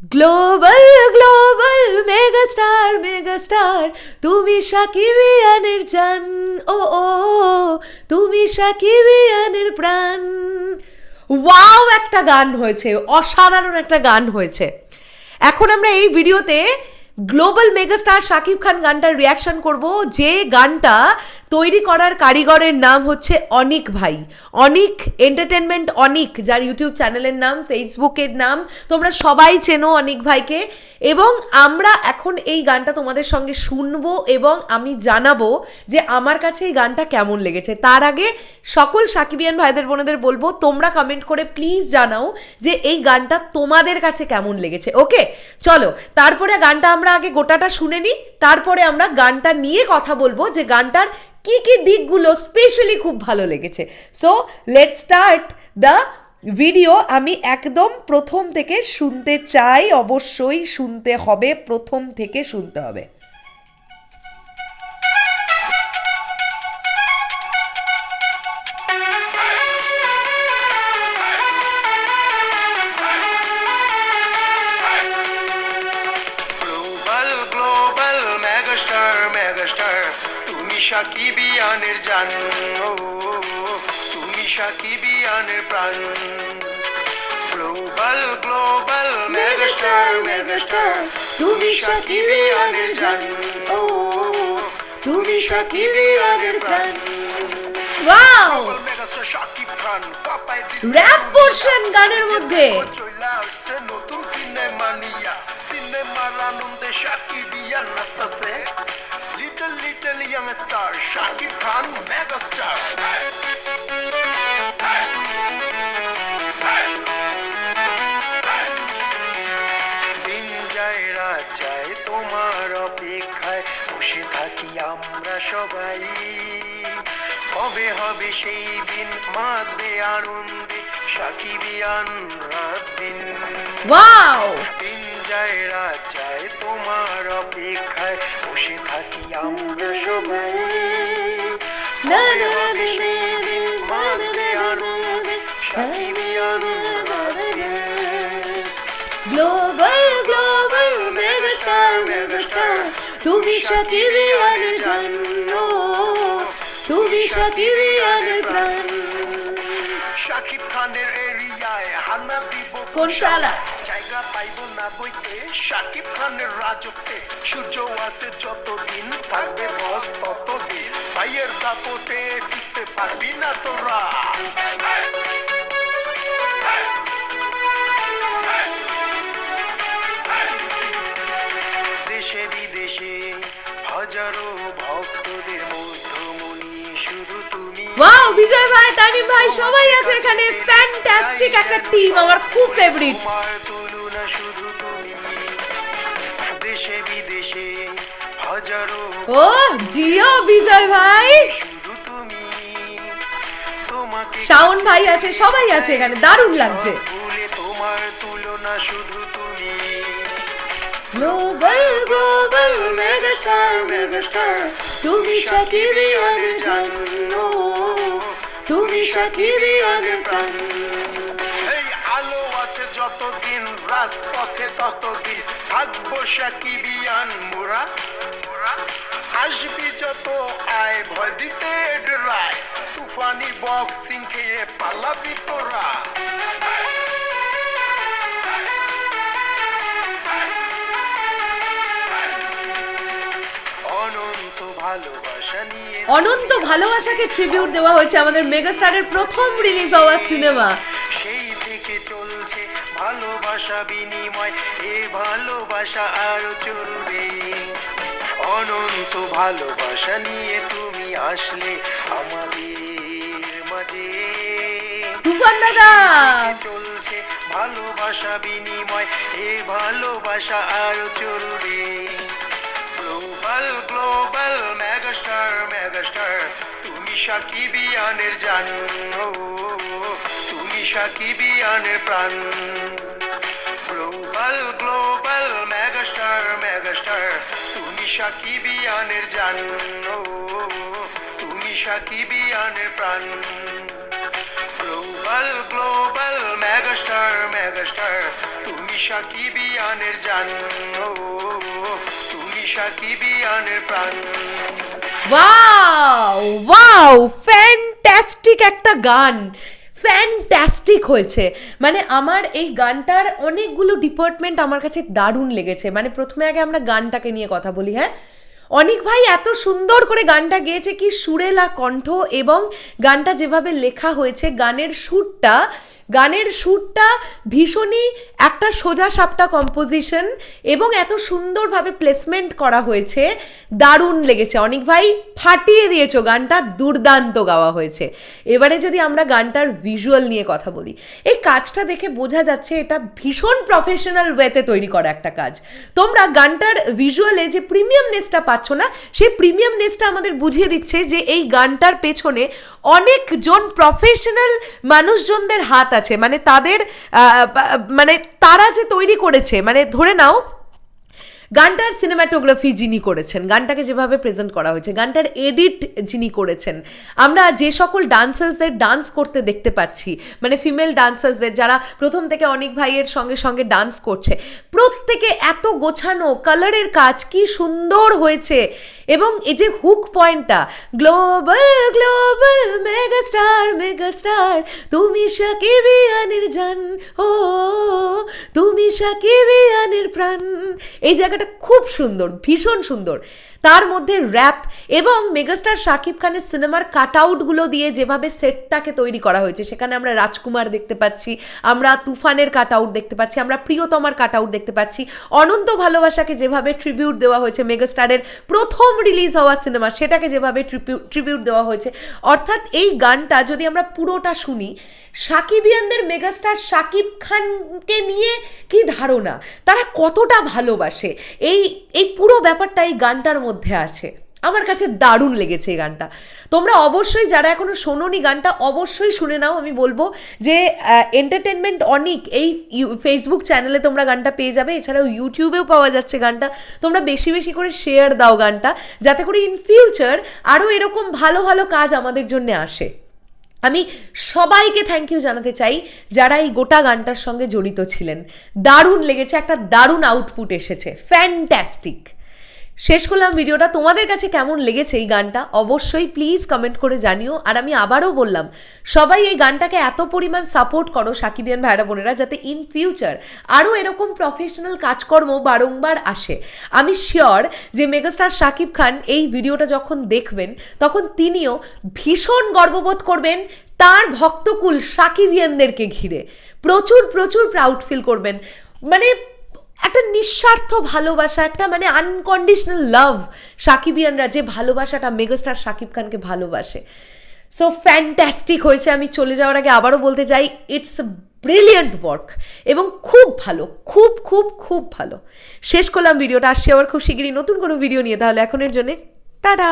Global global megastar megastar তুমি সাকিবিয়ানের জান ও ও তুমি সাকিবিয়ানের প্রাণ ওয়াও একটা গান হয়েছে, অসাধারণ একটা গান হয়েছে। এখন আমরা এই ভিডিওতে গ্লোবাল মেগাস্টার শাকিব খান গানটার রিয়াকশন করব, যে গানটা তৈরি করার কারিগরের নাম হচ্ছে অনিক ভাই। অনিক এন্টারটেনমেন্ট অনিক, যার ইউটিউব চ্যানেলের নাম ফেসবুকের নাম, তোমরা সবাই চেনো অনিক ভাইকে। এবং আমরা এখন এই গানটা তোমাদের সঙ্গে শুনব এবং আমি জানাব যে আমার কাছে এই গানটা কেমন লেগেছে। তার আগে সকল সাকিবিয়ান ভাইদের বোনেদের বলব, তোমরা কমেন্ট করে প্লিজ জানাও যে এই গানটা তোমাদের কাছে কেমন লেগেছে। ওকে চলো, তারপরে গানটা আমরা আগে গোটাটা শুনে নিই, তারপরে আমরা গানটা নিয়ে কথা বলব যে গানটার কি কি দিকগুলো স্পেশালি খুব ভালো লেগেছে? So let start the video আমি একদম প্রথম থেকে শুনতে চাই, অবশ্যই শুনতে হবে, প্রথম থেকে শুনতে হবে। গ্লোবাল গ্লোবাল তুমি জান তুমি সাকিবিয়ানের প্রাণ। গ্লোবাল গ্লোবাল মেগাস্টার মেগাস্টার তুমি সাকিবিয়ানের জান তুমি সাকিবিয়ানের প্রাণ। ওয়াও র্যাপ পোর্শন গানের মধ্যে। নতুন সিনেমা নিয়া। সিনেমার আনন্দে Shakibian নাচতাছে। Young star Shakib Khan mega star দিন যায় রাত যায় তোমার অপেক্ষায় বসে থাকি আমরা সবাই। কবে হবে সেই দিন মাদে আনন্দে সাকিবিয়ান রাত দিন। ওয়াও দিন যায় রাত তোমার অপেক্ষায় বসে থাকি আমরা সবাই। হবে না, সেই না, দিন মাদে আনন্দে সাকিবিয়ান রাত দিন গ্লোবাল গ্লোবাল মেগাস্টার মেগাস্টার তুমি সাকিবিয়ানের জান ও, তুমি শাকিব খানের এরিয়ায় হানা দিব কোন শালা? জায়গা পাইব না বইতে। শাকিব খানের রাজত্বে সূর্য আছে যতদিন থাকবে বস ততদিন। ভাইয়ের দাপটে টিকতে পারবি না তোরা। দেশে বিদেশে হাজারো ভক্তদের তুমি ওয়াও বিজয় ভাই, তানিম ভাই, সবাই আছে এখানে। ফ্যান্টাস্টিক একটা টিম আমার খুব ফেভারিট ও, জিও বিজয় ভাই। শাওন ভাই আছে, সবাই আছে এখানে, দারুণ লাগছে। তোমার তুলনা শুধু গ্লোবাল গ্লোবাল মেগাস্টার মেগাস্টার তুমি সাকিবিয়ানের জান ও, তুমি সাকিবিয়ানের প্রাণ এই আলো আছে যতদিন রাজপথে ততদিন। থাকব সাকিবিয়ান মোরা। আসবি যত আয় ভয় দিতে তুফানি বক্সিং খেয়ে পালাবি তোরা। অনন্ত ভালোবাসাকে ট্রিবিউট দেওয়া হয়েছে আমাদের মেগাস্টারের প্রথম রিলিজ হওয়া সিনেমা সেই থেকে চলছে ভালোবাসা বিনিময় এ ভালোবাসা আরও চলবে। অনন্ত ভালোবাসা নিয়ে তুমি আসলে আমাদের মাঝে। তুফান দাদা! চলছে ভালোবাসা বিনিময় এ ভালোবাসা আরও চলবে। গ্লোবাল গ্লোবাল মেগাস্টার মেগাস্টার তুমি সাকিবিয়ানের জান। তুমি সাকিবিয়ানের প্রাণ। গ্লোবাল গ্লোবাল মেগাস্টার মেগাস্টার তুমি সাকিবিয়ানের জান। তুমি সাকিবিয়ানের প্রাণ। গ্লোবাল গ্লোবাল মেগাস্টার মেগাস্টার তুমি সাকিবিয়ানের জান। ওয়াও ওয়াও ফ্যান্টাস্টিক একটা গান। ফ্যান্টাস্টিক হয়েছে। মানে আমার এই গানটার অনেকগুলো ডিপার্টমেন্ট আমার কাছে দারুণ লেগেছে। মানে প্রথমে আগে আমরা গানটাকে নিয়ে কথা বলি হ্যাঁ? অনিক ভাই এত সুন্দর করে গানটা গেয়েছে কি সুরেলা কণ্ঠ এবং গানটা যেভাবে লেখা হয়েছে, গানের সুরটা গানের সুরটা ভীষণই একটা সোজা সাপটা কম্পোজিশন এবং এত সুন্দরভাবে প্লেসমেন্ট করা হয়েছে। দারুণ লেগেছে। অনেক ভাই, ফাটিয়ে দিয়েছ গানটা, দুর্দান্ত গাওয়া হয়েছে। এবারে যদি আমরা গানটার ভিজুয়াল নিয়ে কথা বলি, এই কাজটা দেখে বোঝা যাচ্ছে এটা ভীষণ প্রফেশনাল ওয়েতে তৈরি করা একটা কাজ। তোমরা গানটার ভিজুয়ালে যে প্রিমিয়ামনেসটা পাচ্ছ না, সেই প্রিমিয়ামনেসটা আমাদের বুঝিয়ে দিচ্ছে যে এই গানটার পেছনে অনেকজন প্রফেশনাল মানুষজনদের হাত আছে। মানে তাদের মানে তারা যে তৈরি করেছে মানে ধরে নাও গানটার সিনেমাটোগ্রাফি যিনি করেছেন, গানটাকে যেভাবে প্রেজেন্ট করা হয়েছে, গানটার এডিট যিনি করেছেন, আমরা যে সকল ডান্সার্সদের ডান্স করতে দেখতে পাচ্ছি মানে ফিমেল ডান্সার্সদের যারা প্রথম থেকে অনেক ভাইয়ের সঙ্গে সঙ্গে ডান্স করছে, প্রত্যেকে এত গোছানো কালারের কাজ কি সুন্দর হয়েছে, এবং এই যে হুক পয়েন্টটা গ্লোবাল গ্লোবাল মেগাস্টার মেগাস্টার তুমি সাকিবিয়ানের জান, ও, তুমি সাকিবিয়ানের প্রাণ, এই জায়গাটা খুব সুন্দর, ভীষণ সুন্দর। তার মধ্যে র্যাপ এবং মেগাস্টার শাকিব খানের সিনেমার কাট আউটগুলো দিয়ে যেভাবে সেটটাকে তৈরি করা হয়েছে, সেখানে আমরা রাজকুমার দেখতে পাচ্ছি, আমরা তুফানের কাট আউট দেখতে পাচ্ছি, আমরা প্রিয়তমার কাট আউট দেখতে পাচ্ছি। অনন্ত ভালোবাসাকে যেভাবে ট্রিবিউট দেওয়া হয়েছে মেগাস্টারের প্রথম রিলিজ হওয়া সিনেমা সেটাকে যেভাবে ট্রিবিউট দেওয়া হয়েছে। অর্থাৎ এই গানটা যদি আমরা পুরোটা শুনি, সাকিবিয়ানদের মেগাস্টার শাকিব খানকে নিয়ে কি ধারণা? তারা কতটা ভালোবাসে? এই এই পুরো ব্যাপারটা এই গানটার মধ্যে আছে। আমার কাছে দারুণ লেগেছে এই গানটা। তোমরা অবশ্যই যারা এখনও শোনোনি গানটা, অবশ্যই শুনে নাও। আমি বলব যে এন্টারটেনমেন্ট অনেক এই ফেসবুক চ্যানেলে তোমরা গানটা পেয়ে যাবে। এছাড়াও ইউটিউবেও পাওয়া যাচ্ছে গানটা। তোমরা বেশি বেশি করে শেয়ার দাও গানটা, যাতে করে ইন ফিউচার আরও এরকম ভালো ভালো কাজ আমাদের জন্য আসে। আমি সবাইকে থ্যাংক ইউ জানাতে চাই যারা এই গোটা গানটার সঙ্গে জড়িত ছিলেন। দারুণ লেগেছে, একটা দারুণ আউটপুট এসেছে। ফ্যান্টাস্টিক শেষ করলাম ভিডিওটা। তোমাদের কাছে কেমন লেগেছে এই গানটা? অবশ্যই প্লিজ কমেন্ট করে জানিও। আর আমি আবারও বললাম, সবাই এই গানটাকে এত পরিমাণ সাপোর্ট করো সাকিবিয়ান ভাইরা বোনেরা, যাতে ইন ফিউচার আরও এরকম প্রফেশনাল কাজকর্ম বারংবার আসে। আমি শিওর যে মেগাস্টার শাকিব খান এই ভিডিওটা যখন দেখবেন, তখন তিনিও ভীষণ গর্ববোধ করবেন তার ভক্তকুল সাকিবিয়ানদেরকে ঘিরে। প্রচুর প্রচুর প্রাউড ফিল করবেন। মানে একটা নিঃস্বার্থ ভালোবাসা, একটা মানে আনকন্ডিশনাল লাভ সাকিবিয়ানরা যে ভালোবাসাটা মেগাস্টার সাকিব খানকে ভালোবাসে। সো ফ্যান্টাস্টিক হয়েছে। আমি চলে যাওয়ার আগে আবারও বলতে চাই ইটস ব্রিলিয়ান্ট ওয়ার্ক এবং খুব ভালো, খুব খুব খুব ভালো। শেষ করলাম ভিডিওটা। আসছে আবার খুব শিগগিরই নতুন কোনো ভিডিও নিয়ে। তাহলে এখনের জন্যে, টাটা!